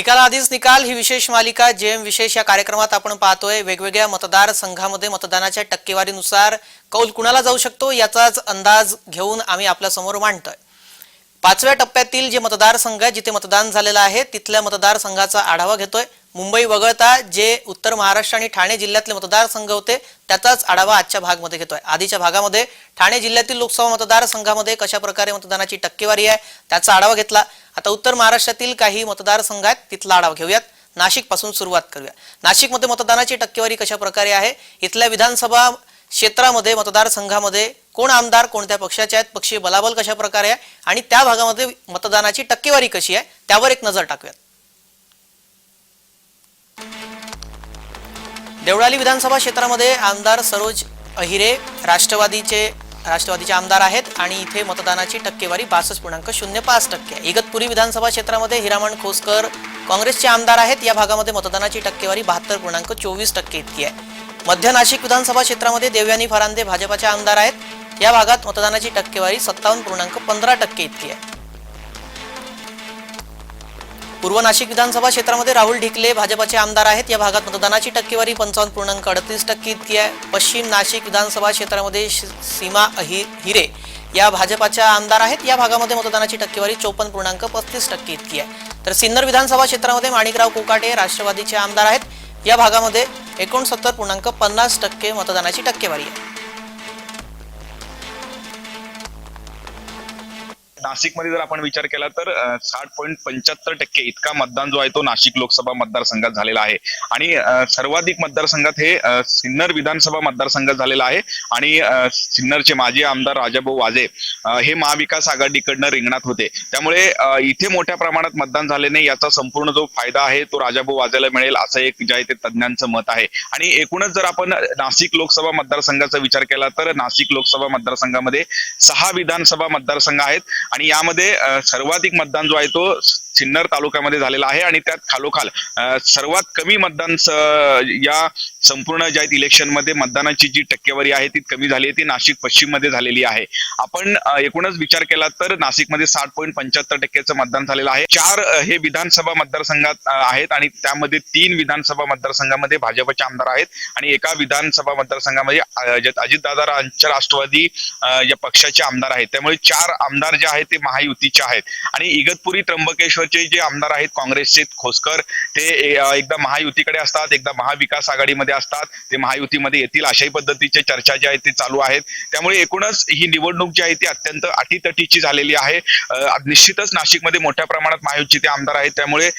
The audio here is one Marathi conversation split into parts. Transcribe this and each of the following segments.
निकालाआधीच निकाल ही विशेष मालिका जेम विशेष या कार्यक्रमात आपण पाहतोय. वेगवेगळ्या मतदारसंघामध्ये मतदानाच्या टक्केवारीनुसार कौल कुणाला जाऊ शकतो याचाच अंदाज घेऊन आम्ही आपल्यासमोर मांडतोय. पाचव्या टप्प्यातील जे मतदारसंघ आहे जिथे मतदान झालेलं आहे तिथल्या मतदारसंघाचा आढावा घेतोय. मुंबई वगळता जे उत्तर महाराष्ट्र आणि ठाणे जिल्ह्यातले मतदारसंघ होते त्याचाच आढावा आजच्या भागमध्ये घेतोय. आधीच्या भागामध्ये ठाणे जिल्ह्यातील लोकसभा मतदारसंघामध्ये कशा प्रकारे मतदानाची टक्केवारी आहे त्याचा आढावा घेतला. आता उत्तर महाराष्ट्रातील काही मतदारसंघ आहेत तिथला आढावा घेऊयात. नाशिकपासून सुरुवात करूया. नाशिकमध्ये मतदानाची टक्केवारी कशा प्रकारे आहे? इथल्या विधानसभा क्षेत्रामध्ये मतदारसंघामध्ये कोण आमदार कोणत्या पक्षाचे आहेत? पक्षीय बलाबल कशा प्रकारे आहे? आणि त्या भागामध्ये मतदानाची टक्केवारी कशी आहे? त्यावर एक नजर टाकूयात. देवळाली विधानसभा क्षेत्रामध्ये आमदार सरोज अहिरे राष्ट्रवादीचे राष्ट्रवादीचे आमदार आहेत आणि इथे मतदानाची टक्केवारी बासष्ट पूर्णांक शून्य पाच टक्के आहे. इगतपुरी विधानसभा क्षेत्रामध्ये हिरामण खोसकर काँग्रेसचे आमदार आहेत. या भागामध्ये मतदानाची टक्केवारी बहात्तर पूर्णांक चोवीस टक्के इतकी आहे. मध्य नाशिक विधानसभा क्षेत्रामध्ये देवयानी फरांदे भाजपाचे आमदार आहेत. या भागात मतदानाची टक्केवारी सत्तावन्न पूर्णांक पंधरा टक्के इतकी आहे. पूर्व नाशिक विधानसभा क्षेत्रामध्ये राहुल ढिकले भाजपाचे आमदार आहेत. या भागात मतदानाची टक्केवारी पंचावन्न पूर्णांक अडतीस टक्के इतकी आहे. पश्चिम नाशिक विधानसभा क्षेत्रामध्ये सीमा अहि हिरे या भाजपाच्या आमदार आहेत. या भागामध्ये मतदानाची टक्केवारी चोपन्न पूर्णांक पस्तीस टक्के इतकी आहे. तर सिन्नर विधानसभा क्षेत्रामध्ये माणिकराव कोकाटे राष्ट्रवादीचे आमदार आहेत. या भागामध्ये एकोणसत्तर पूर्णांक पन्नास टक्के मतदानाची टक्केवारी आहे. नाशिकमध्ये जर आपण विचार केला तर साठ पॉईंट पंच्याहत्तर टक्के इतका मतदान जो आहे तो नाशिक लोकसभा मतदारसंघात झालेला आहे. आणि सर्वाधिक मतदारसंघात हे सिन्नर विधानसभा मतदारसंघात झालेला आहे. आणि सिन्नरचे माजी आमदार राजाभाऊ वाजे हे महाविकास आघाडीकडनं रिंगणात होते. त्यामुळे इथे मोठ्या प्रमाणात मतदान झाल्याने याचा संपूर्ण जो फायदा आहे तो राजाभाऊ वाजेला मिळेल असं एक जे आहे ते तज्ज्ञांचं मत आहे. आणि एकूणच जर आपण नाशिक लोकसभा मतदारसंघाचा विचार केला तर नाशिक लोकसभा मतदारसंघामध्ये सहा विधानसभा मतदारसंघ आहेत. आणि यामध्ये सर्वाधिक मतदान जो आहे तो सिन्नर तालुक्यामध्ये झालेला आहे आणि त्यात खालोखाल सर्वात कमी मतदान या संपूर्ण ज्या आहेत इलेक्शनमध्ये मतदानाची जी टक्केवारी आहे ती कमी झाली आहे ती नाशिक पश्चिममध्ये झालेली आहे. आपण एकूणच विचार केला तर नाशिकमध्ये साठ पॉईंट पंच्याहत्तर टक्क्याचं मतदान झालेलं आहे. चार हे विधानसभा मतदारसंघात आहेत आणि त्यामध्ये तीन विधानसभा मतदारसंघामध्ये भाजपचे आमदार आहेत आणि एका विधानसभा मतदारसंघामध्ये अजित दादा अजितदादांच्या राष्ट्रवादी या पक्षाचे आमदार आहेत. त्यामुळे चार आमदार जे आहेत ते महायुतीचे आहेत. आणि इगतपुरी त्र्यंबकेश्वर त्र्यंबकेश्वरचे जे आमदार आहेत काँग्रेसचे खोसकर ते एकदा महायुतीकडे असतात एकदा महाविकास आघाडीमध्ये असतात ते महायुतीमध्ये येतील अशाही पद्धतीचे चर्चा जी आहेत ते चालू आहेत. त्यामुळे एकूणच ही निवडणूक जी आहे ती अत्यंत अटीतटीची झालेली आहे. निश्चितच नाशिकमध्ये मोठ्या प्रमाणात महायुतीचे आमदार आहेत. त्यामुळे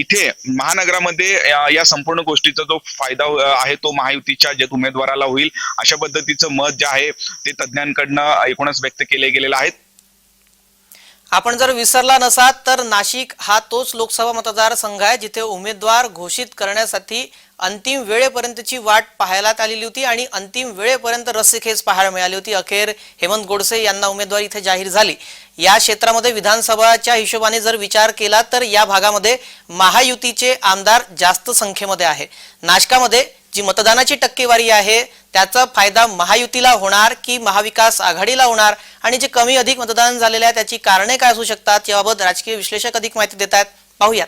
इथे महानगरामध्ये या संपूर्ण गोष्टीचा जो फायदा आहे तो महायुतीच्या जे उमेदवाराला होईल अशा पद्धतीचं मत जे आहे ते तज्ज्ञांकडनं एकूणच व्यक्त केले गेलेलं आहे आपण जर विसरला नसात तर नाशिक हा तोच लोकसभा मतदारसंघ आहे जिथे उमेदवार घोषित करण्यासाठी अंतिम वेळेपर्यंतची वाट पाहायला आलेली होती आणि अंतिम वेळेपर्यंत रस्सीखेच पाहायला मिळाली होती. अखेर हेमंत गोडसे यांना उमेदवारी इथे जाहीर झाली. या क्षेत्रामध्ये विधानसभाच्या हिशोबाने जर विचार केला तर या भागामध्ये महायुतीचे आमदार जास्त संख्येमध्ये आहे. नाशकामध्ये जी मतदानाची टक्केवारी आहे त्याचा फायदा महायुतीला होणार की महाविकास आघाडीला होणार? आणि जे कमी अधिक मतदान झालेले आहे त्याची कारणे काय असू शकतात? याबाबत राजकीय विश्लेषक अधिक माहिती देत आहेत. पाहूयात.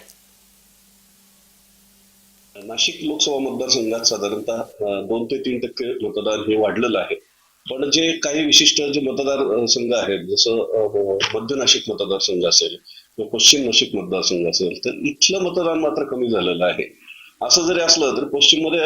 नाशिक लोकसभा मतदारसंघात साधारणतः दोन ते तीन टक्के मतदान हे वाढलेलं आहे. पण जे काही विशिष्ट जे मतदार संघ आहेत जसं मध्य नाशिक मतदारसंघ असेल किंवा पश्चिम नाशिक मतदारसंघ असेल तर इथलं मतदान मात्र कमी झालेलं आहे. असं जरी असलं तर पश्चिममध्ये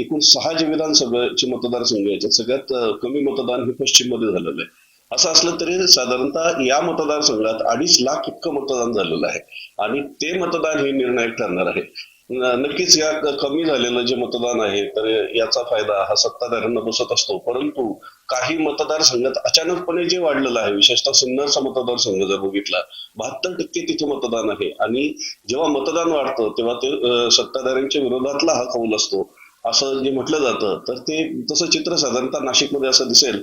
एकूण सहा जे विधानसभेचे मतदारसंघ आहेत सगळ्यात कमी मतदान हे पश्चिममध्ये झालेलं आहे. असं असलं तरी साधारणतः या मतदारसंघात अडीच लाख इतकं मतदान झालेलं आहे. आणि ते मतदान हे निर्णायक ठरणार आहे. नक्कीच या कमी झालेलं जे मतदान आहे तर याचा फायदा हा सत्ताधाऱ्यांना बसत असतो. परंतु काही मतदारसंघात अचानकपणे जे वाढलेलं आहे विशेषतः सिन्नरचा मतदारसंघ जर बघितला बहात्तर टक्के तिथे मतदान आहे. आणि जेव्हा मतदान वाढतं तेव्हा ते सत्ताधाऱ्यांच्या विरोधातला हा कौल असतो. असं जे म्हटलं जातं तर ते तसं चित्र साधारणतः नाशिकमध्ये असं दिसेल.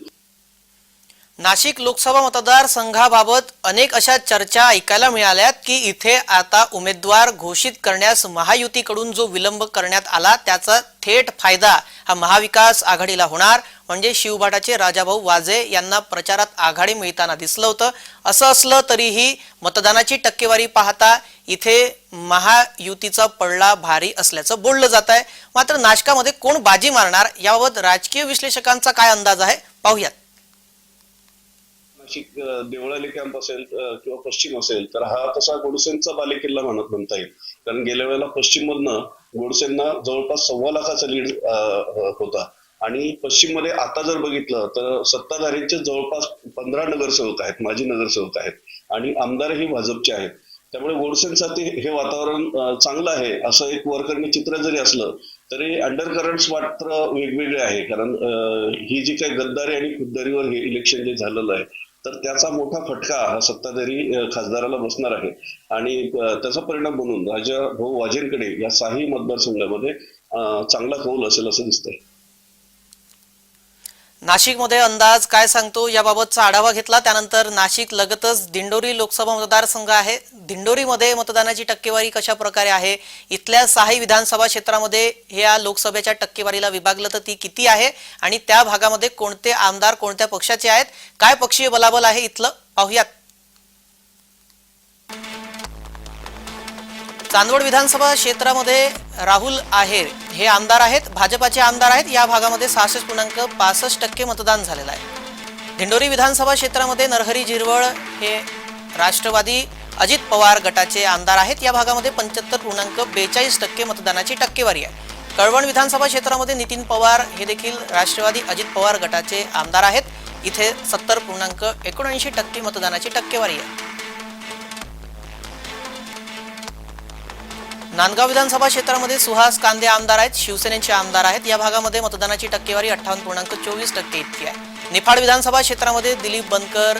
नाशिक लोकसभा मतदारसंघाबाबत अनेक अशा चर्चा ऐकायला मिळाल्यात की इथे आता उमेदवार घोषित करण्यास महायुतीकडून जो विलंब करण्यात आला त्याचा थेट फायदा हा महाविकास आघाडीला होणार. म्हणजे शिवभाटाचे राजाभाऊ वाजे यांना प्रचारात आघाडी मिळताना दिसलं होतं. असं असलं तरीही मतदानाची टक्केवारी पाहता इथे महायुतीचा पडला भारी असल्याचं बोललं जात आहे मात्र नाशकामध्ये कोण बाजी मारणार याबाबत राजकीय विश्लेषकांचा काय अंदाज आहे? पाहूयात. नाशिक देवळाली कॅम्प असेल किंवा पश्चिम असेल तर हा तसा गोडसेंचा बालेकिल्ला म्हणत म्हणता येईल. कारण गेल्या वेळेला पश्चिम मधनं गोडसेंना जवळपास सव्वा लाखाचा लीड होता. आणि पश्चिममध्ये आता जर बघितलं तर सत्ताधारींचे जवळपास पंधरा नगरसेवक आहेत माजी नगरसेवक आहेत. आणि आमदारही भाजपचे आहेत. त्यामुळे गोडसेंसाठी हे वातावरण चांगलं आहे. असं एक वरकरणी चित्र जरी असलं तरी अंडर करंट्स मात्र वेगवेगळे आहे. कारण ही जी काही गद्दारी आणि खुद्दारीवर हे इलेक्शन जे झालेलं आहे तर त्याचा मोठा फटका हा सत्ताधारी खासदाराला बसणार आहे. आणि त्याचा परिणाम म्हणून राजा भाऊ वाजेंकडे या साही मतदारसंघामध्ये चांगला कौल असेल असं दिसतंय. नाशिकमध्ये अंदाज काय सांगतो याबाबतचा आढावा घेतला. त्यानंतर नाशिक लगतच दिंडोरी लोकसभा मतदारसंघ आहे. दिंडोरीमध्ये मतदानाची टक्केवारी कशा प्रकारे आहे? इथल्या सहाही विधानसभा क्षेत्रामध्ये या लोकसभेच्या टक्केवारीला विभागलं तर ती किती आहे? आणि त्या भागामध्ये कोणते आमदार कोणत्या पक्षाचे आहेत? काय पक्षीय बलाबल आहे इथलं? पाहूयात. चांदवड विधानसभा क्षेत्रामध्ये राहुल आहेर हे आमदार आहेत. भाजपाचे आमदार आहेत. या भागामध्ये सहासष्ट पूर्णांक पासष्ट टक्के मतदान झालेलं आहे. दिंडोरी विधानसभा क्षेत्रामध्ये नरहरी झिरवळ हे राष्ट्रवादी अजित पवार गटाचे आमदार आहेत. या भागामध्ये पंच्याहत्तर पूर्णांक बेचाळीस टक्के मतदानाची टक्केवारी आहे. कळवण विधानसभा क्षेत्रामध्ये नितीन पवार हे देखील राष्ट्रवादी अजित पवार गटाचे आमदार आहेत. इथे सत्तर पूर्णांक एकोणऐंशी टक्के मतदानाची टक्केवारी आहे. नांदगाव विधानसभा क्षेत्रामध्ये सुहास कांदे आमदार आहेत शिवसेनेचे आमदार आहेत. या भागामध्ये मतदानाची टक्केवारी अठ्ठावन्न पूर्णांक चोवीस टक्के इतकी आहे. निफाड विधानसभा क्षेत्रामध्ये दिलीप बनकर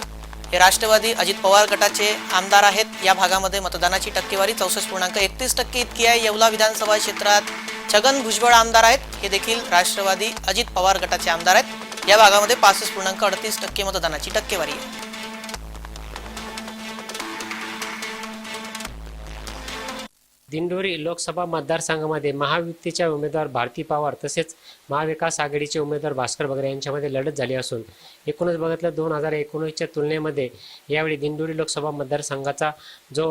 हे राष्ट्रवादी अजित पवार गटाचे आमदार आहेत. या भागामध्ये मतदानाची टक्केवारी चौसष्ट पूर्णांक एकतीस टक्के इतकी आहे. येवला विधानसभा क्षेत्रात छगन भुजबळ आमदार आहेत. हे देखील राष्ट्रवादी अजित पवार गटाचे आमदार आहेत. या भागामध्ये पासष्ट पूर्णांक अडतीस टक्के मतदानाची टक्केवारी आहे. दिंडोरी लोकसभा मतदारसंघामध्ये महायुतीच्या उमेदवार भारती पवार तसेच महाविकास आघाडीचे उमेदवार भास्कर बगरे यांच्यामध्ये लढत झाली असून एकूणच बघितलं दोन हजार एकोणीसच्या तुलनेमध्ये यावेळी दिंडोरी लोकसभा मतदारसंघाचा जो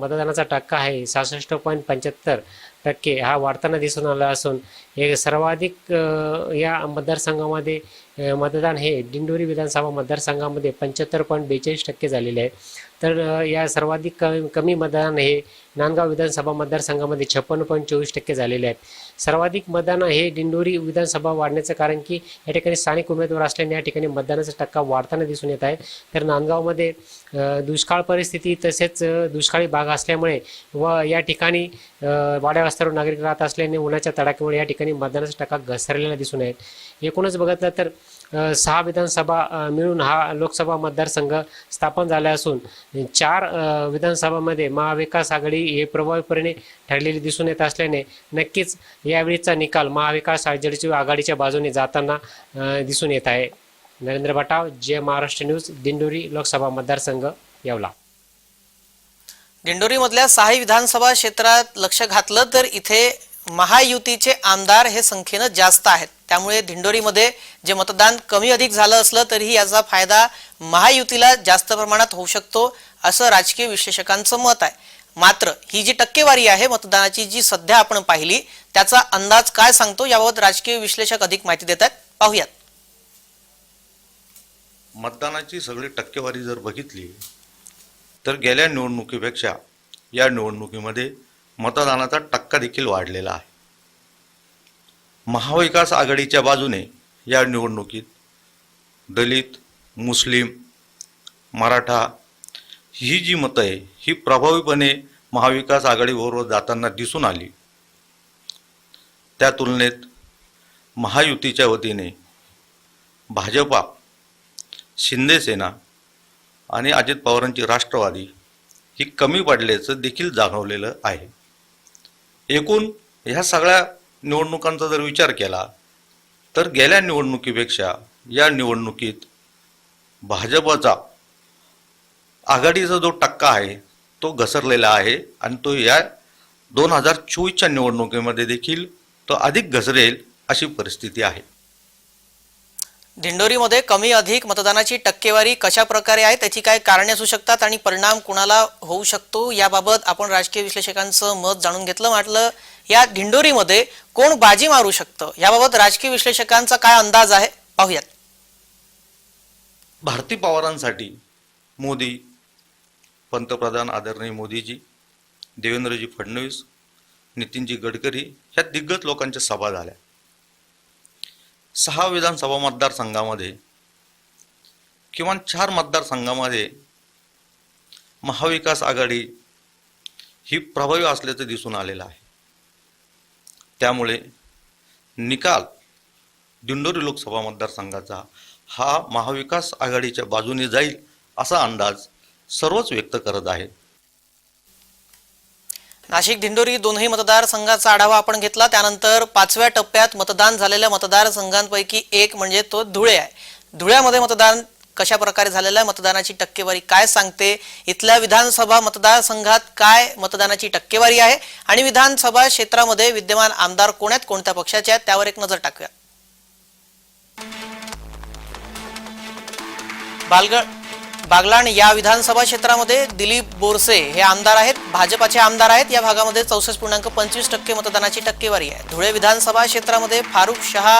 मतदानाचा टक्का आहे सहासष्ट पॉईंट पंच्याहत्तर टक्के हा वाढताना दिसून आला असून हे सर्वाधिक या मतदारसंघामध्ये मतदान हे दिंडोरी विधानसभा मतदारसंघामध्ये पंच्याहत्तर पॉईंट बेचाळीस टक्के झालेले आहे. तर या सर्वाधिक कमी कमी मतदान हे नांदगाव विधानसभा मतदारसंघामध्ये छप्पन्न पॉईंट चोवीस टक्के झालेले आहेत. सर्वाधिक मतदान हे दिंडोरी विधानसभा वाढण्याचं कारण की या ठिकाणी स्थानिक उमेदवार असल्याने या ठिकाणी मतदानाचा टक्का वाढताना दिसून येत आहे. तर नांदगावमध्ये दुष्काळ परिस्थिती तसेच दुष्काळी भाग असल्यामुळे व या ठिकाणी वाड्या रस्त्यावर नागरिक राहत असल्याने उन्हाच्या तडाख्यामुळे या ठिकाणी मतदानाचा टक्का घसरलेला दिसून आहेत. एकूणच बघितलं तर सहा विधानसभा मिळून हा लोकसभा मतदारसंघ स्थापन झाला असून चार विधानसभामध्ये महाविकास आघाडी हे प्रभावीपणे ठरलेली दिसून येत असल्याने नक्कीच यावेळीचा निकाल महाविकास आघाडीच्या आघाडीच्या बाजूने जाताना दिसून येत आहे. नरेंद्र बटाव जे महाराष्ट्र न्यूज दिंडोरी लोकसभा मतदारसंघ येवला. दिंडोरीमधल्या सहा विधानसभा क्षेत्रात लक्ष घातलं तर इथे महायुतीचे आमदार हे संख्येनं जास्त आहेत. त्यामुळे दिंडोरीमध्ये जे मतदान कमी अधिक झालं असलं तरीही याचा फायदा महायुतीला जास्त प्रमाणात होऊ शकतो असं राजकीय विश्लेषकांचं मत आहे. मात्र ही जी टक्केवारी आहे मतदानाची जी सध्या आपण पाहिली त्याचा अंदाज काय सांगतो याबाबत राजकीय विश्लेषक अधिक माहिती देत आहेत. पाहूयात. मतदानाची सगळी टक्केवारी जर बघितली तर गेल्या निवडणुकीपेक्षा या निवडणुकीमध्ये मतदानाचा टक्का देखील वाढलेला आहे. महाविकास आघाडीच्या बाजूने या निवडणुकीत दलित मुस्लिम मराठा ही जी मतं आहे ही प्रभावीपणे महाविकास आघाडीबरोबर जाताना दिसून आली. त्या तुलनेत महायुतीच्या वतीने भाजपा शिंदेसेना आणि अजित पवारांची राष्ट्रवादी ही कमी पडल्याचं देखील जाणवलेलं आहे. एकूण ह्या सगळ्या निवडणुकांचा जर विचार केला तर गेल्या निवडणुकीपेक्षा या निवडणुकीत भाजपचा आघाडीचा जो टक्का आहे तो घसरलेला आहे आणि तो या दोन हजार चोवीसच्या निवडणुकीमध्ये देखील तो अधिक घसरेल अशी परिस्थिती आहे. दिंडोरीमध्ये कमी अधिक मतदानाची टक्केवारी कशा प्रकारे आहे त्याची काय कारणे असू शकतात आणि परिणाम कुणाला होऊ शकतो याबाबत आपण राजकीय विश्लेषकांचं मत जाणून घेतलं म्हटलं या दिंडोरीमध्ये कोण बाजी मारू शकतं याबाबत राजकीय विश्लेषकांचा काय अंदाज आहे पाहूयात. भारती पवारांसाठी मोदी पंतप्रधान आदरणीय मोदीजी देवेंद्रजी फडणवीस नितीनजी गडकरी ह्या दिग्गज लोकांच्या सभा झाल्या. सहा विधानसभा मतदारसंघामध्ये किमान चार मतदारसंघामध्ये महाविकास आघाडी ही प्रभावी असल्याचं दिसून आलेलं आहे. त्यामुळे निकाल दिंडोरी लोकसभा मतदारसंघाचा हा महाविकास आघाडीच्या बाजूने जाईल असा अंदाज सर्वच व्यक्त करत आहेत नाशिक दिंडोरी दोन्ही मतदारसंघाचा आढावा आपण घेतला. त्यानंतर पाचव्या टप्प्यात मतदान झालेल्या मतदारसंघांपैकी एक म्हणजे तो धुळे आहे. धुळ्यामध्ये मतदान कशा प्रकारे झालेलं आहे? मतदानाची टक्केवारी काय सांगते? इथल्या विधानसभा मतदारसंघात काय मतदानाची टक्केवारी आहे? आणि विधानसभा क्षेत्रामध्ये विद्यमान आमदार कोण आहेत? कोणत्या पक्षाचे आहेत? त्यावर एक नजर टाकूया. बालगड बागलाण या विधानसभा क्षेत्रामध्ये दिलीप बोरसे हे आमदार आहेत. भाजपाचे आमदार आहेत. या भागामध्ये चौसष्ट पूर्णांक पंचवीस टक्के मतदानाची टक्केवारी आहे. धुळे विधानसभा क्षेत्रामध्ये फारुख शहा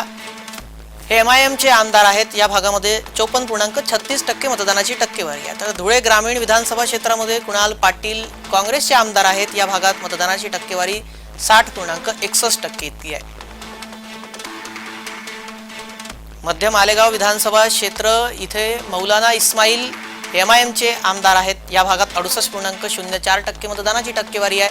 हे एम आय एमचे आमदार आहेत. या भागामध्ये चोपन्न पूर्णांक छत्तीस टक्के मतदानाची टक्केवारी आहे. तर धुळे ग्रामीण विधानसभा क्षेत्रामध्ये कुणाल पाटील काँग्रेसचे आमदार आहेत. या भागात मतदानाची टक्केवारी साठ पूर्णांक एकसष्ट टक्के इतकी आहे. मध्य मालेगाव विधानसभा क्षेत्र इथे मौलाना इस्माईल एम आय एमचे आमदार आहेत. या भागात अडुसष्ट पूर्णांक शून्य चार टक्के मतदानाची टक्केवारी आहे.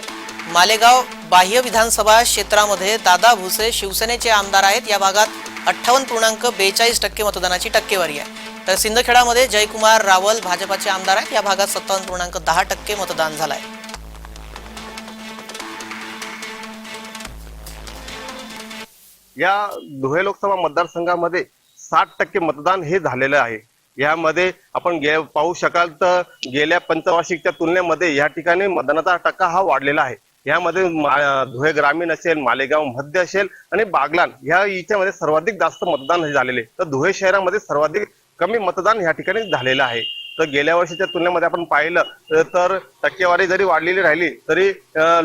मालेगाव बाह्य विधानसभा क्षेत्रामध्ये दादा भुसे शिवसेनेचे आमदार आहेत. या भागात अठ्ठावन्न पूर्णांक बेचाळीस टक्के मतदानाची टक्केवारी आहे. तर सिंदखेडामध्ये जयकुमार रावल भाजपाचे आमदार आहेत. या भागात सत्तावन्न पूर्णांक दहा टक्के मतदान झालं आहे या धुळे लोकसभा मतदारसंघामध्ये साठ टक्के मतदान हे झालेलं आहे. यामध्ये आपण गे पाहू शकाल तर गेल्या पंचवार्षिकच्या तुलनेमध्ये या ठिकाणी मतदानाचा टक्का हा वाढलेला आहे. यामध्ये मा- धुळे ग्रामीण असेल मालेगाव मध्य असेल आणि बागलान ह्या याच्यामध्ये सर्वाधिक जास्त मतदान हे झालेले. तर धुळे शहरामध्ये सर्वाधिक कमी मतदान या ठिकाणी झालेलं आहे. तर गेल्या वर्षीच्या तुलनेमध्ये आपण पाहिलं तर टक्केवारी जरी वाढलेली राहिली तरी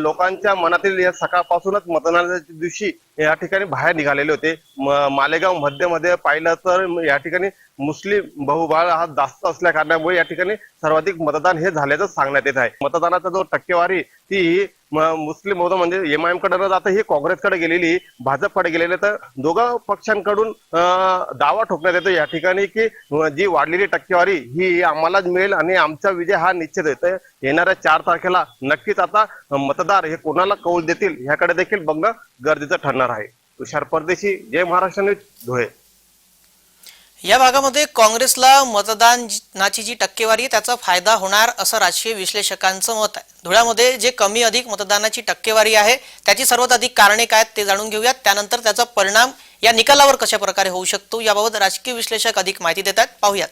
लोकांच्या मनातील या सकाळपासूनच मतदानाच्या दिवशी या ठिकाणी बाहेर निघालेले होते. मालेगाव मध्यमध्ये पाहिलं तर या ठिकाणी मुस्लिम बहुबाळ हा जास्त असल्या कारणामुळे या ठिकाणी सर्वाधिक मतदान हे झाल्याचं सांगण्यात येत आहे. मतदानाचा जो टक्केवारी ती मुस्लिम बहुधा म्हणजे एम आय एमकडे न जाता ही काँग्रेसकडे गेलेली भाजपकडे गेलेली तर दोघा पक्षांकडून अं, दावा ठोकण्यात येतो या ठिकाणी की जी वाढलेली टक्केवारी ही आम्हालाच मिळेल आणि आमचा विजय हा निश्चित आहे येणाऱ्या चार तारखेला नक्कीच आता मतदार हे कोणाला कौल देतील ह्याकडे देखील बघणं गरजेचं ठरणार आहे. तुषार परदेशी जय महाराष्ट्र न्यूज धुळे. या भागामध्ये काँग्रेसला मतदानाची जी टक्केवारी आहे त्याचा फायदा होणार असं राजकीय विश्लेषकांचं मत आहे. धुळ्यामध्ये जे कमी अधिक मतदानाची टक्केवारी आहे त्याची सर्वात अधिक कारणे काय आहेत ते जाणून घेऊयात. त्यानंतर त्याचा परिणाम या निकालावर कशा प्रकारे होऊ शकतो याबाबत राजकीय विश्लेषक अधिक माहिती देतात पाहूयात.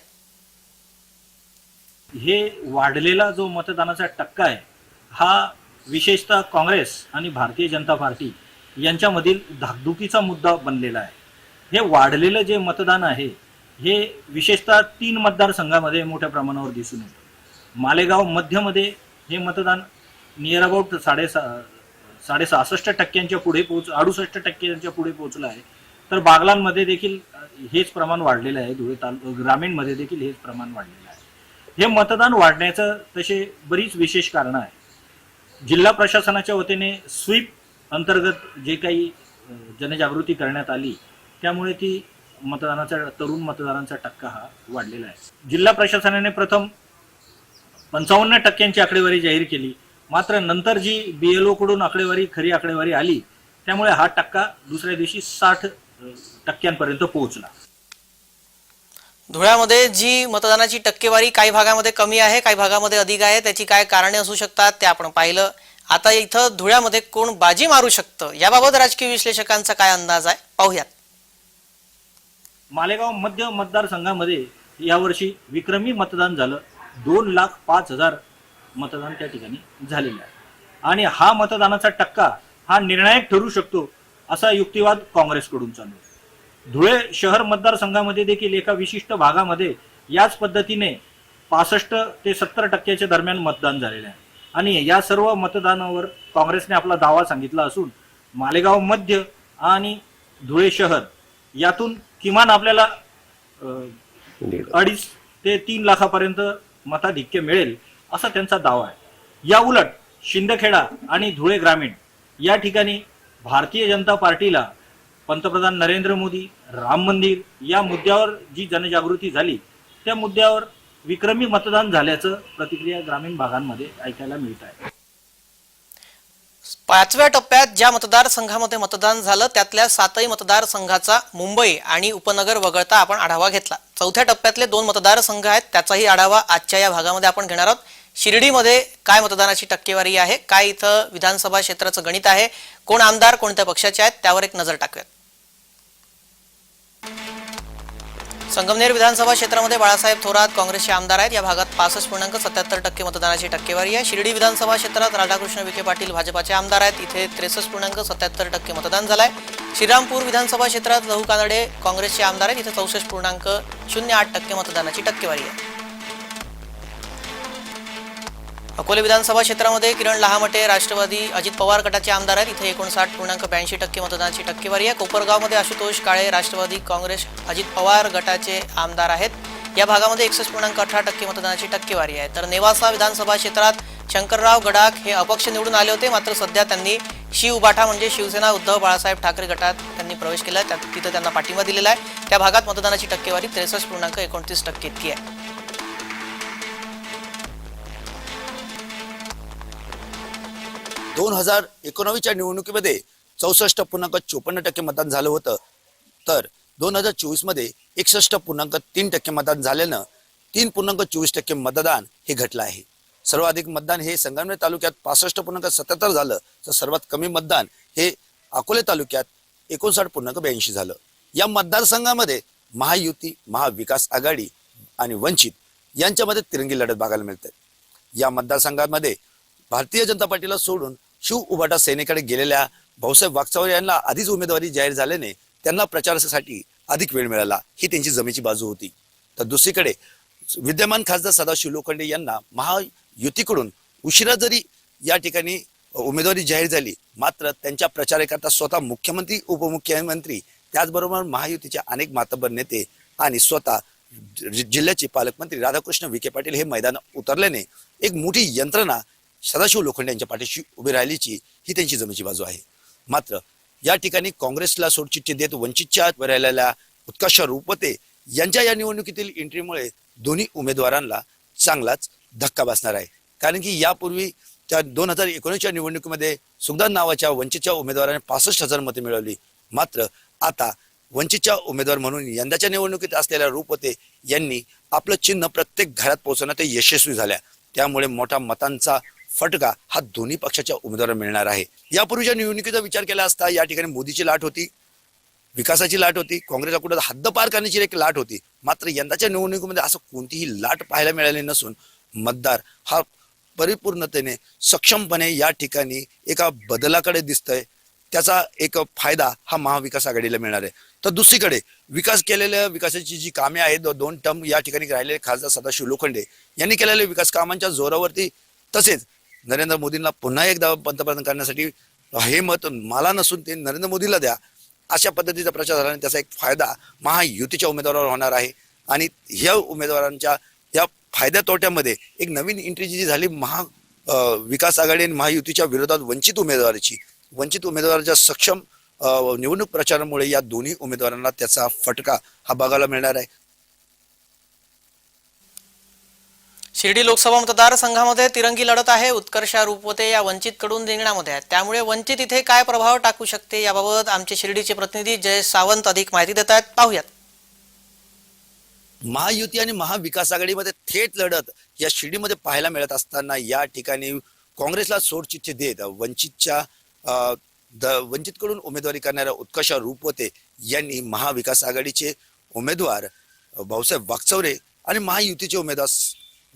हे वाढलेला जो मतदानाचा टक्का आहे हा विशेषतः काँग्रेस आणि भारतीय जनता पार्टी यांच्यामधील धाकधुकीचा मुद्दा बनलेला आहे. हे वाढलेलं जे मतदान आहे हे विशेषतः तीन मतदारसंघामध्ये मोठ्या प्रमाणावर दिसून येतं. मालेगाव मध्यमध्ये हे मतदान नियर अबाउट साडेसा साडेसहासष्ट टक्क्यांच्या पुढे पोहोच अडुसष्ट टक्क्यांच्या पुढे पोहोचलं आहे. तर बागलांमध्ये देखील हेच प्रमाण वाढलेलं आहे. धुळे ताल ग्रामीणमध्ये देखील हेच प्रमाण वाढलेलं आहे. हे मतदान वाढण्याचं तसे बरीच विशेष कारणं आहे जिल्हा प्रशासनाच्या वतीने स्वीप अंतर्गत जे काही जनजागृती करण्यात आली त्यामुळे ती मतदानाचा तरुण मतदारांचा टक्का हा वाढलेला आहे. जिल्हा प्रशासनाने प्रथम पंचावन्न टक्क्यांची आकडेवारी जाहीर केली. मात्र नंतर जी बी एलकडून आकडेवारी खरी आकडेवारी आली त्यामुळे हा टक्का दुसऱ्या दिवशी साठ टक्क्यांपर्यंत पोहोचला. धुळ्यामध्ये जी मतदानाची टक्केवारी काही भागामध्ये कमी आहे काही भागामध्ये अधिक आहे त्याची काय कारणे असू शकतात ते आपण पाहिलं. आता इथं धुळ्यामध्ये कोण बाजी मारू शकतं? याबाबत राजकीय विश्लेषकांचा काय अंदाज आहे? पाहूयात. मालेगाव मध्य मतदारसंघामध्ये यावर्षी विक्रमी मतदान झालं. दोन लाख पाच हजार मतदान त्या ठिकाणी झालेलं आहे. आणि हा मतदानाचा टक्का हा निर्णायक ठरू शकतो असा युक्तिवाद काँग्रेसकडून चालू आहे. धुळे शहर मतदारसंघामध्ये देखील एका विशिष्ट भागामध्ये याच पद्धतीने पासष्ट ते सत्तर टक्क्याच्या दरम्यान मतदान झालेलं आहे. आणि या सर्व मतदानावर काँग्रेसने आपला दावा सांगितला असून मालेगाव मध्य आणि धुळे शहर यातून किमान आपल्याला अडीच ते तीन लाखापर्यंत मताधिक्य मिळेल असा त्यांचा दावा आहे. या उलट शिंदखेडा आणि धुळे ग्रामीण या ठिकाणी भारतीय जनता पार्टीला पंतप्रधान नरेंद्र मोदी राम मंदिर या मुद्द्यावर जी जनजागृती झाली त्या मुद्द्यावर विक्रमी मतदान झाल्याचं प्रतिक्रिया ग्रामीण भागांमध्ये ऐकायला मिळत आहे. पाचव्या टप्प्यात ज्या मतदारसंघामध्ये मतदान झालं त्यातल्या सातही मतदारसंघाचा मुंबई आणि उपनगर वगळता आपण आढावा घेतला. चौथ्या टप्प्यातले दोन मतदारसंघ आहेत त्याचाही आढावा आजच्या या भागामध्ये आपण घेणार आहोत. शिर्डीमध्ये काय मतदानाची टक्केवारी आहे? काय इथं विधानसभा क्षेत्राचं गणित आहे? कोण आमदार कोणत्या पक्षाचे आहेत? त्यावर एक नजर टाकूयात. संगमनेर विधानसभा क्षेत्रामध्ये बाळासाहेब थोरात काँग्रेसचे आमदार आहेत. या भागात पासष्ट पूर्णांक सत्याहत्तर टक्के मतदानाची टक्केवारी आहे. शिर्डी विधानसभा क्षेत्रात राधाकृष्ण विखे पाटील भाजपाचे आमदार आहेत. इथे त्रेसष्ट पूर्णांक सत्याहत्तर टक्के मतदान झालंय. श्रीरामपूर विधानसभा क्षेत्रात लहू कानडे काँग्रेसचे आमदार आहेत. इथे चौसष्ट पूर्णांक शून्य आठ टक्के मतदानाची टक्केवारी आहे. अकोले विधानसभा क्षेत्रामध्ये किरण लहामटे राष्ट्रवादी अजित पवार गटाचे आमदार आहेत. इथे एकोणसाठ पूर्णांक ब्याऐंशी टक्के मतदानाची टक्केवारी आहे. कोपरगावमध्ये आशुतोष काळे राष्ट्रवादी काँग्रेस अजित पवार गटाचे आमदार आहेत. या भागामध्ये एकसष्ट पूर्णांक अठरा टक्के मतदानाची टक्केवारी आहे. तर नेवासा विधानसभा क्षेत्रात शंकरराव गडाख हे अपक्ष निवडून आले होते. मात्र सध्या त्यांनी शिव उबाठा म्हणजे शिवसेना उद्धव बाळासाहेब ठाकरे गटात त्यांनी प्रवेश केला. आहे तिथं त्यांना पाठिंबा दिलेला आहे. त्या भागात मतदानाची टक्केवारी त्रेसष्ट पूर्णांक एकोणतीस टक्के इतकी आहे. दोन हजार एकोणावीसच्या निवडणुकीमध्ये चौसष्ट पूर्णांक चोपन्न टक्के मतदान झालं होतं. तर दोन हजार चोवीसमध्ये एकसष्ट पूर्णांक तीन टक्के मतदान झाल्यानं तीन पूर्णांक चोवीस टक्के मतदान हे घटलं आहे. सर्वाधिक मतदान हे संगमनेर तालुक्यात पासष्ट पूर्णांक सत्याहत्तर झालं तर सर्वात कमी मतदान हे अकोले तालुक्यात एकोणसाठ पूर्णांक ब्याऐंशी झालं. या मतदारसंघामध्ये महायुती महाविकास आघाडी आणि वंचित यांच्यामध्ये तिरंगी लढत बघायला मिळते. या मतदारसंघामध्ये भारतीय जनता पार्टीला सोडून शिव उबाटा सेनेकडे गेलेल्या भाऊसाहेब वागचावर यांना आधीच उमेदवारी जाहीर झाल्याने त्यांना प्रचारासाठी अधिक वेळ मिळाला. ही त्यांची जमेची बाजू होती. तर दुसरीकडे विद्यमान खासदार सदाशिव लोखंडे यांना महायुतीकडून उशिरा जरी या ठिकाणी उमेदवारी जाहीर झाली मात्र त्यांच्या प्रचाराकरता स्वतः मुख्यमंत्री उपमुख्यमंत्री त्याचबरोबर महायुतीचे अनेक मातब्बर नेते आणि स्वतः जिल्ह्याचे पालकमंत्री राधाकृष्ण विखे पाटील हे मैदान उतरल्याने एक मोठी यंत्रणा सदाशिव लोखंडे यांच्या पाठीशी उभी राहिल्याची ही त्यांची जमेची बाजू आहे. मात्र या ठिकाणी काँग्रेसला सोडचिठ्ठी देत वंचितच्या राहिलेल्या उत्कर्ष रुपते यांच्या या निवडणुकीतील एंट्रीमुळे दोन्ही उमेदवारांना चांगलाच धक्का बसणार आहे. कारण की यापूर्वी त्या दोन हजार एकोणीसच्या निवडणुकीमध्ये सुगदान नावाच्या वंचितच्या उमेदवाराने पासष्ट हजार मते मिळवली. मात्र आता वंचितच्या उमेदवार म्हणून यंदाच्या निवडणुकीत असलेल्या रूपते यांनी आपलं चिन्ह प्रत्येक घरात पोहोचवण्यात ते यशस्वी झाल्या. त्यामुळे मोठ्या मतांचा फटका हा दोन्ही पक्षाच्या उमेदवारांना मिळणार आहे. यापूर्वीच्या निवडणुकीचा विचार केला असता या ठिकाणी मोदीची लाट होती विकासाची लाट होती काँग्रेसला कुठं हद्दपार करण्याची एक लाट होती. मात्र यंदाच्या निवडणुकीमध्ये असं कोणतीही लाट पाहायला मिळाली नसून मतदार हा परिपूर्णतेने सक्षमपणे या ठिकाणी एका बदलाकडे दिसतंय. त्याचा एक फायदा हा महाविकास आघाडीला मिळणार आहे. तर दुसरीकडे विकास केलेल्या विकासाची जी कामे आहेत दोन टर्म या ठिकाणी राहिलेले खासदार सदाशिव लोखंडे यांनी केलेल्या विकास कामांच्या जोरावरती तसेच नरेंद्र मोदींना पुन्हा एकदा पंतप्रधान करण्यासाठी हे मत मला नसून ते नरेंद्र मोदीला द्या. अशा पद्धतीचा प्रचार झाल्याने त्याचा एक फायदा महायुतीच्या उमेदवारावर होणार आहे. आणि ह्या उमेदवारांच्या या फायद्या तोट्यामध्ये एक नवीन एंट्री जी झाली महा विकास आघाडी आणि महायुतीच्या विरोधात वंचित उमेदवाराची. वंचित उमेदवाराच्या सक्षम निवडणूक प्रचारामुळे या दोन्ही उमेदवारांना त्याचा फटका हा बघायला मिळणार आहे. शिर्डी लोकसभा मतदारसंघामध्ये तिरंगी लढत आहे. उत्कर्षा रूपवते या वंचितकडून रिंगणामध्ये आहेत. त्यामुळे वंचित इथे काय प्रभाव टाकू शकते याबाबत आमचे शिर्डीचे प्रतिनिधी जय सावंत अधिक माहिती देत आहेत. पाहूयात. महायुती आणि महाविकास आघाडीमध्ये थेट लढत या शिर्डीमध्ये पाहायला मिळत असताना या ठिकाणी काँग्रेसला सोडचिठ्ठी देत वंचितच्या अं, द वंचितकडून उमेदवारी करणाऱ्या उत्कर्ष रूपवते यांनी महाविकास आघाडीचे उमेदवार भाऊसाहेब वागचौरे आणि महायुतीचे उमेदवार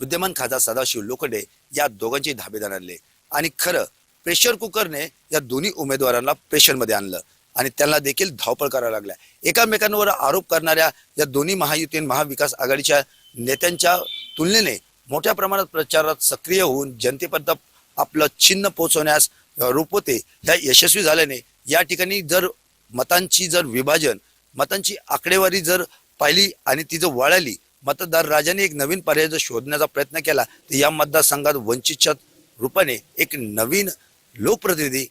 विद्यमान खासदार सदाशिव लोखंडे या दोघांचे धाबेदार आणले. आणि खरं प्रेशर कुकरने या दोन्ही उमेदवारांना प्रेशरमध्ये आणलं. आणि त्यांना देखील धावपळ करावं लागल्या. एकामेकांवर आरोप करणाऱ्या या दोन्ही महायुती महाविकास आघाडीच्या नेत्यांच्या तुलनेने मोठ्या प्रमाणात प्रचारात सक्रिय होऊन जनतेपर्यंत आपलं चिन्ह पोहोचवण्यास अ, रूपवते ह्या यशस्वी झाल्याने या ठिकाणी जर मतांची जर विभाजन मतांची आकडेवारी जर पाहिली आणि ती जर वळाली मतदार राजाने एक नवीन पर्याय जर शोधण्याचा प्रयत्न केला तर या मतदारसंघात वंचितच्या रूपाने एक नवीन लोकप्रतिनिधी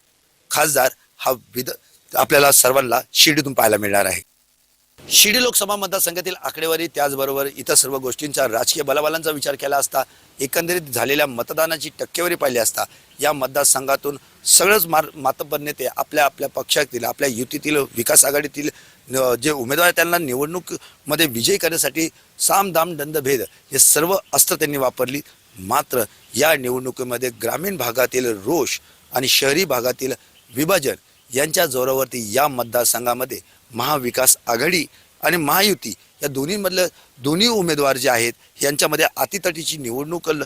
खासदार हा विद आपल्याला सर्वांना शिर्डीतून पाहायला मिळणार आहे. शिर्डी लोकसभा मतदारसंघातील आकडेवारी त्याचबरोबर इतर सर्व गोष्टींचा राजकीय बलाबलांचा विचार केला असता एकंदरीत झालेल्या मतदानाची टक्केवारी पाहिली असता या मतदारसंघातून सगळंच मार मातब्बर नेते आपल्या आपल्या पक्षातील आपल्या युतीतील विकास आघाडीतील जे उमेदवार त्यांना निवडणूकमध्ये विजयी करण्यासाठी साम दाम दंडभेद हे सर्व अस्त्र त्यांनी वापरली. मात्र या निवडणुकीमध्ये ग्रामीण भागातील रोष आणि शहरी भागातील विभाजन यांच्या जोरावरती या मतदारसंघामध्ये महाविकास आघाडी आणि महायुती या दोन्हीमधलं दोन्ही उमेदवार जे आहेत यांच्यामध्ये अतितटीची निवडणूक ल-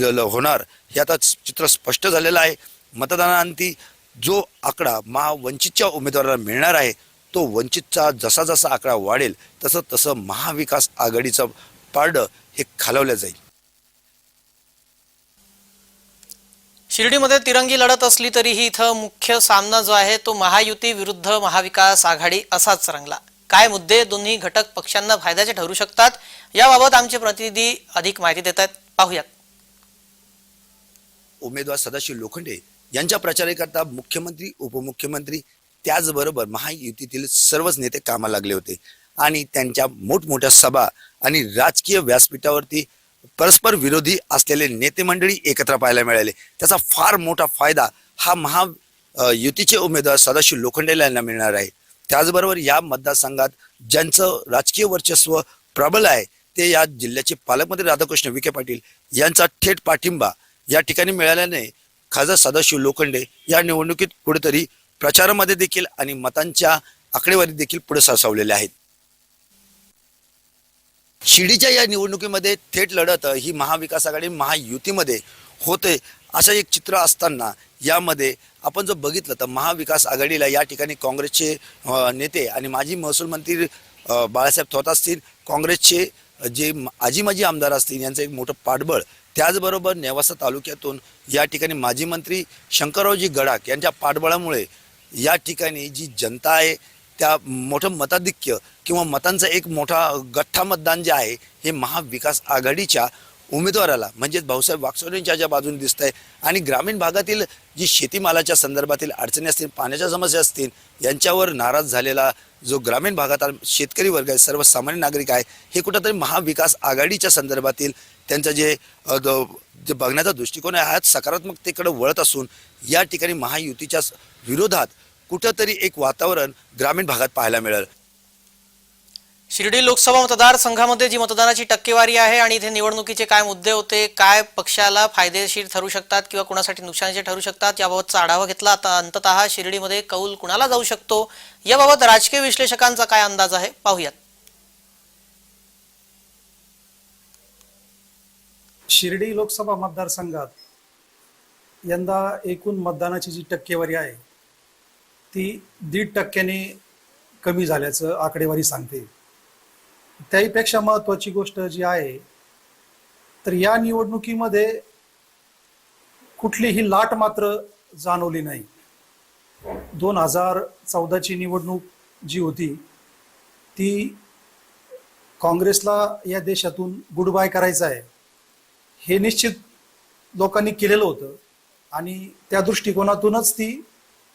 ल- होणार हे आता चित्र स्पष्ट झालेलं आहे. मतदानांती जो आकडा महावंचितच्या उमेदवाराला मिळणार आहे तो वंचितचा जसा जसा आकडा वाढेल तसं तसं महाविकास आघाडीचं पारडं हे खालवलं जाईल. शिर्डीमध्ये तिरंगी लढत असली तरीही इथं मुख्य सामना जो आहे तो महायुती विरुद्ध महाविकास आघाडी असाच रंगला. काय मुद्दे दोन्ही घटक पक्षांना फायद्याचे ठरू शकतात याबाबत आमचे प्रतिनिधी अधिक माहिती देत आहेत. पाहूयात. उमेदवार सदाशिव लोखंडे यांच्या प्रचाराकरता मुख्यमंत्री उपमुख्यमंत्री त्याचबरोबर महायुतीतील सर्वच नेते कामाला लागले होते. आणि त्यांच्या मोठमोठ्या सभा आणि राजकीय व्यासपीठावरती परस्पर विरोधी असलेले नेते मंडळी एकत्र पाहायला मिळाले. त्याचा फार मोठा फायदा हा महा युतीचे उमेदवार सदाशिव लोखंडेला यांना मिळणार आहे. त्याचबरोबर या मतदारसंघात ज्यांचं राजकीय वर्चस्व प्रबल आहे ते या जिल्ह्याचे पालकमंत्री राधाकृष्ण विखे पाटील यांचा थेट पाठिंबा या ठिकाणी मिळाल्याने खासदार सदाशिव लोखंडे या निवडणुकीत कुठेतरी प्रचारामध्ये देखील आणि मतांच्या आकडेवारी देखील पुढे सरसावलेल्या आहेत. शिर्डीच्या या निवडणुकीमध्ये थेट लढत ही महाविकास आघाडी महायुतीमध्ये होते असं एक चित्र असताना यामध्ये आपण जर बघितलं तर महाविकास आघाडीला या ठिकाणी काँग्रेसचे नेते आणि माजी महसूल मंत्री बाळासाहेब थोरात असतील काँग्रेसचे जे आजी माजी आमदार असतील यांचं एक मोठं पाठबळ त्याचबरोबर नेवासा तालुक्यातून या ठिकाणी माजी मंत्री शंकररावजी गडाख यांच्या पाठबळामुळे या ठिकाणी जी जनता आहे त्या मोठं मताधिक्य किंवा मतांचा एक मोठा गठ्ठा मतदान जे आहे हे महाविकास आघाडीच्या उमेदवाराला म्हणजेच भाऊसाहेब वागचौरेंच्या ज्या बाजूने दिसत आहे आणि ग्रामीण भागातील जी शेतीमालाच्या संदर्भातील अडचणी असतील पाण्याच्या समस्या असतील यांच्यावर नाराज झालेला जो ग्रामीण भागात शेतकरी वर्ग आहे सर्वसामान्य नागरिक आहे हे कुठंतरी महाविकास आघाडीच्या संदर्भातील त्यांचा जे जे बघण्याचा दृष्टिकोन आहे हा सकारात्मकतेकडे वळत असून या ठिकाणी महायुतीच्या विरोधात कुठंतरी एक वातावरण ग्रामीण भागात पाहायला मिळेल. शिर्डी लोकसभा मतदारसंघामध्ये जी मतदानाची टक्केवारी आहे आणि इथे निवडणुकीचे काय मुद्दे होते काय पक्षाला फायदेशीर ठरू शकतात किंवा कुणासाठी नुकसानीचे ठरू शकतात याबाबतचा आढावा घेतला. आता अंततः शिर्डीमध्ये कौल कुणाला जाऊ शकतो याबाबत राजकीय विश्लेषकांचा काय अंदाज आहे पाहूयात. शिर्डी लोकसभा मतदारसंघात यंदा एकूण मतदानाची जी टक्केवारी आहे ती दीड टक्क्याने कमी झाल्याचं आकडेवारी सांगते. त्याहीपेक्षा महत्वाची गोष्ट जी आहे तर या निवडणुकीमध्ये कुठलीही लाट मात्र जाणवली नाही. दोन हजार चौदाची निवडणूक जी होती ती काँग्रेसला या देशातून गुड बाय करायचं आहे हे निश्चित लोकांनी केलेलं होतं आणि त्या दृष्टिकोनातूनच ती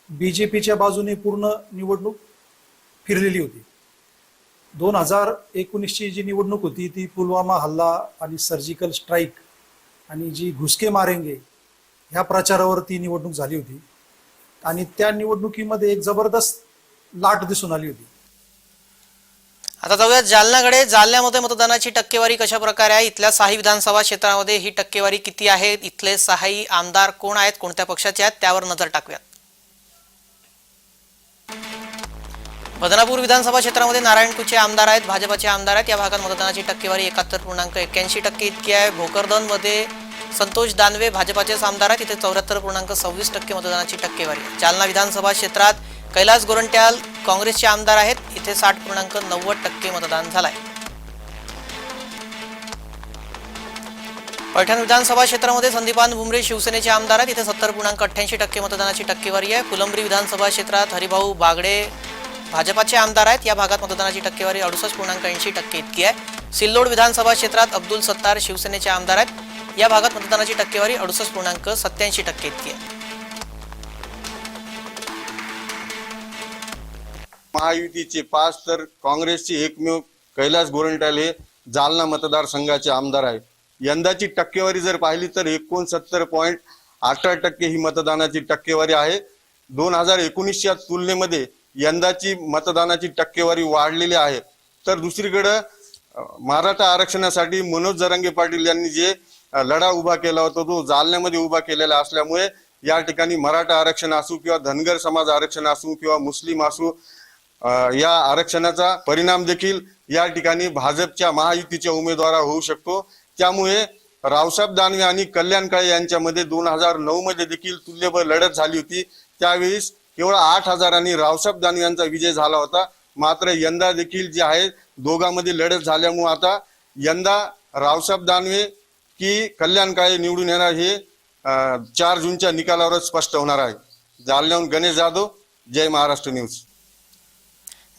बी जे पीच्या बाजूने पूर्ण निवडणूक फिरलेली होती. दोन हजार एकोणीसची जी निवडणूक होती ती पुलवामा हल्ला आणि सर्जिकल स्ट्राईक आणि जी घुसके मारेंगे ह्या प्रचारावर ती निवडणूक झाली होती. आणि त्या निवडणुकीमध्ये एक जबरदस्त लाट दिसून आली होती. आता जाऊयात जालन्याकडे जालन्यामध्ये मतदानाची टक्केवारी कशा प्रकारे आहे? इथल्या साही विधानसभा क्षेत्रामध्ये ही टक्केवारी किती आहे? इथले सहाही आमदार कोण आहेत? कोणत्या पक्षाचे आहेत? त्यावर नजर टाकूयात. बदनापूर विधानसभा क्षेत्रामध्ये नारायणपूरचे आमदार आहेत भाजपाचे आमदार आहेत. या भागात मतदानाची टक्केवारी एकाहत्तर पूर्णांक एक्क्याऐंशी टक्के इतकी आहे. भोकरदनमध्ये संतोष दानवे भाजपाचेच आमदार आहेत. इथे चौऱ्याहत्तर पूर्णांक सव्वीस टक्के मतदानाची टक्केवारी आहे. जालना विधानसभा क्षेत्रात कैलास गोरंट्याल काँग्रेसचे आमदार आहेत. इथे साठ पूर्णांक नव्वद टक्के मतदान झालंय. पैठण विधानसभा क्षेत्रामध्ये संदीपान भुमरे शिवसेनेचे आमदार आहेत. इथे सत्तर पूर्णांक अठ्ठ्याऐंशी टक्के मतदानाची टक्केवारी आहे. फुलंब्री विधानसभा क्षेत्रात हरिभाऊ बागडे भाजपाचे आमदार आहेत. या भागात मतदानाची टक्केवारी अडुसष्ट पूर्णांक ऐंशी टक्के इतकी आहे. सिल्लोड विधानसभा क्षेत्रात अब्दुल सत्तार शिवसेनेचे आमदार आहेत. या भागात मतदानाची टक्केवारी अडुसष्ट पूर्णांक सत्याऐंशी टक्के इतकी आहे. महायुतीचे पाच तर काँग्रेसचे एकमेव कैलास गोरंट्याल हे जालना मतदारसंघाचे आमदार आहेत. यंदाची टक्केवारी जर पाहिली तर एकोणसत्तर पॉईंट अठरा टक्के ही मतदानाची टक्केवारी आहे. दोन हजार एकोणीसच्या तुलनेमध्ये यंदाची मतदानाची टक्केवारी वाढलेली आहे. तर दुसरीकडं मराठा आरक्षणासाठी मनोज जरांगे पाटील यांनी जे लढा उभा केला होता तो जालन्यामध्ये उभा केलेला असल्यामुळे या ठिकाणी मराठा आरक्षण असू किंवा धनगर समाज आरक्षण असू किंवा मुस्लिम असू या आरक्षणाचा परिणाम देखील या ठिकाणी भाजपच्या महायुतीच्या उमेदवारा होऊ शकतो. त्यामुळे रावसाहेब दानवे आणि कल्याण काळे यांच्यामध्ये दोन हजार नऊ मध्ये देखील तुल्यबळ लढत झाली होती. त्यावेळेस केवळ आठ हजारांनी रावसाहेब दानवे यांचा विजय झाला होता. मात्र यंदा देखील जे आहे दोघांमध्ये लढत झाल्यामुळे आता यंदा रावसाहेब दानवे की कल्याण काळे निवडून येणार हे चार जूनच्या निकालावरच स्पष्ट होणार आहे. जालन्याहून गणेश जाधव जय महाराष्ट्र न्यूज.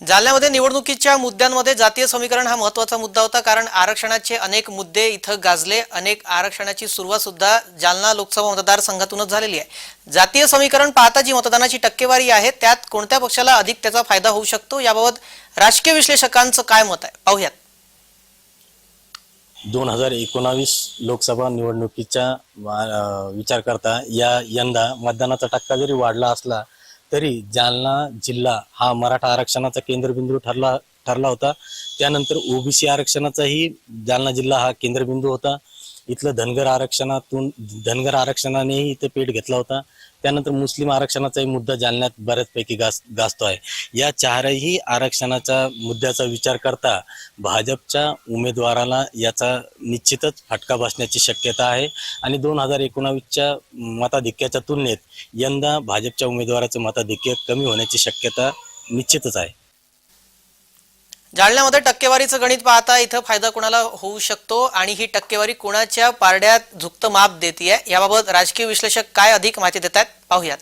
जालन्यामध्ये निवडणुकीच्या मुद्द्यांमध्ये जातीय समीकरण हा महत्त्वाचा मुद्दा होता कारण आरक्षणाचे अनेक मुद्दे इथं गाजले. अनेक आरक्षणाची सुरुवात सुद्धा जालना लोकसभा मतदारसंघातूनच झालेली आहे. जातीय समीकरण पाहता जी मतदानाची टक्केवारी आहे त्यात कोणत्या पक्षाला अधिक त्याचा फायदा होऊ शकतो? याबाबत राजकीय विश्लेषकांचं काय मत आहे? पाहूयात. दोन हजार एकोणावीस लोकसभा निवडणुकीचा विचार करता या यंदा मतदानाचा टक्का जरी वाढला असला तरी जालना जिल्हा हा मराठा आरक्षणाचा केंद्रबिंदू ठरला ठरला होता. त्यानंतर ओबीसी आरक्षणाचाही जालना जिल्हा हा केंद्रबिंदू होता. इथलं धनगर आरक्षणातून धनगर आरक्षणानेही इथे पेट घेतला होता. त्यानंतर मुस्लिम आरक्षणाचाही मुद्दा जालन्यात बऱ्याचपैकी गास गाजतो आहे. या चारही आरक्षणाच्या मुद्द्याचा विचार करता भाजपच्या उमेदवाराला याचा निश्चितच फटका बसण्याची शक्यता आहे. आणि दोन हजार एकोणावीसच्या मताधिक्याच्या तुलनेत यंदा भाजपच्या उमेदवाराचं मताधिक्य कमी होण्याची शक्यता निश्चितच आहे. जालन्यामध्ये टक्केवारीचं गणित पाहता इथं फायदा कोणाला होऊ शकतो आणि ही टक्केवारी कोणाच्या पारड्यात झुकतं माप देते याबाबत राजकीय विश्लेषक काय अधिक माहिती देत आहेत? पाहूयात.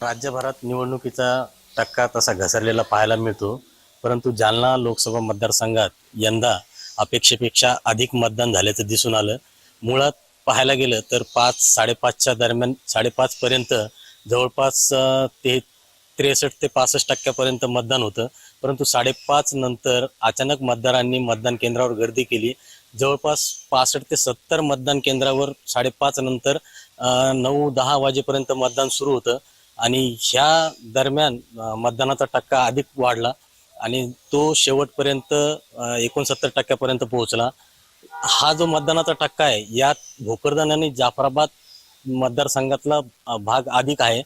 राज्यभरात निवडणुकीचा टक्का तसा घसरलेला पाहायला मिळतो परंतु जालना लोकसभा मतदारसंघात यंदा अपेक्षेपेक्षा अधिक मतदान झाल्याचं दिसून आलं. मुळात पाहायला गेलं तर पाच साडेपाचच्या दरम्यान साडेपाच पर्यंत जवळपास ते त्रेसष्ट ते पासष्ट टक्क्यापर्यंत मतदान होतं. परंतु साडेपाच नंतर अचानक मतदारांनी मतदान केंद्रावर गर्दी केली. जवळपास पासष्ट ते सत्तर मतदान केंद्रावर साडेपाच नंतर नऊ दहा वाजेपर्यंत मतदान सुरू होतं. आणि ह्या दरम्यान मतदानाचा टक्का अधिक वाढला आणि तो शेवटपर्यंत एकोणसत्तर टक्क्यापर्यंत पोहोचला. हा जो मतदानाचा टक्का आहे यात भोकरदन आणि जाफराबाद मतदारसंघातला भाग अधिक आहे.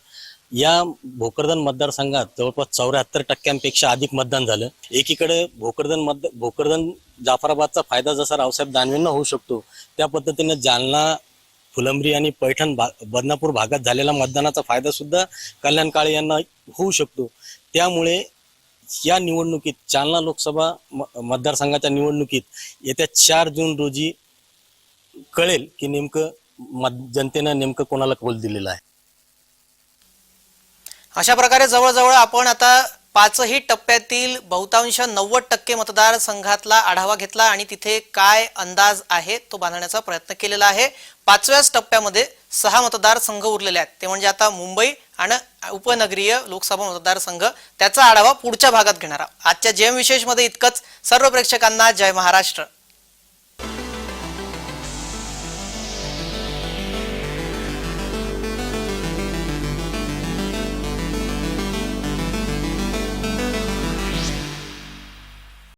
या भोकरदन मतदारसंघात जवळपास चौऱ्याहत्तर टक्क्यांपेक्षा अधिक मतदान झालं. एकीकडे भोकरदन मत भोकरदन जाफराबादचा फायदा जसा रावसाहेब दानवेंना होऊ शकतो त्या पद्धतीने जालना फुलंब्री आणि पैठण भा बदनापूर भागात झालेला मतदानाचा फायदा सुद्धा कल्याण काळे यांना होऊ शकतो. त्यामुळे या निवडणुकीत जालना लोकसभा म- मतदारसंघाच्या निवडणुकीत येत्या चार जून रोजी कळेल की नेमकं मत जनतेनं नेमकं कोणाला कौल दिलेला आहे. अशा प्रकारे जवळजवळ आपण आता पाचही टप्प्यातील बहुतांश नव्वद टक्के मतदारसंघातला आढावा घेतला आणि तिथे काय अंदाज आहे तो बांधण्याचा प्रयत्न केलेला आहे. पाचव्याच टप्प्यामध्ये सहा मतदारसंघ उरलेले आहेत. ते म्हणजे आता मुंबई आणि उपनगरीय लोकसभा मतदारसंघ. त्याचा आढावा पुढच्या भागात घेणार आहोत. आजच्या जेम विशेषमध्ये इतकंच. सर्व प्रेक्षकांना जय महाराष्ट्र.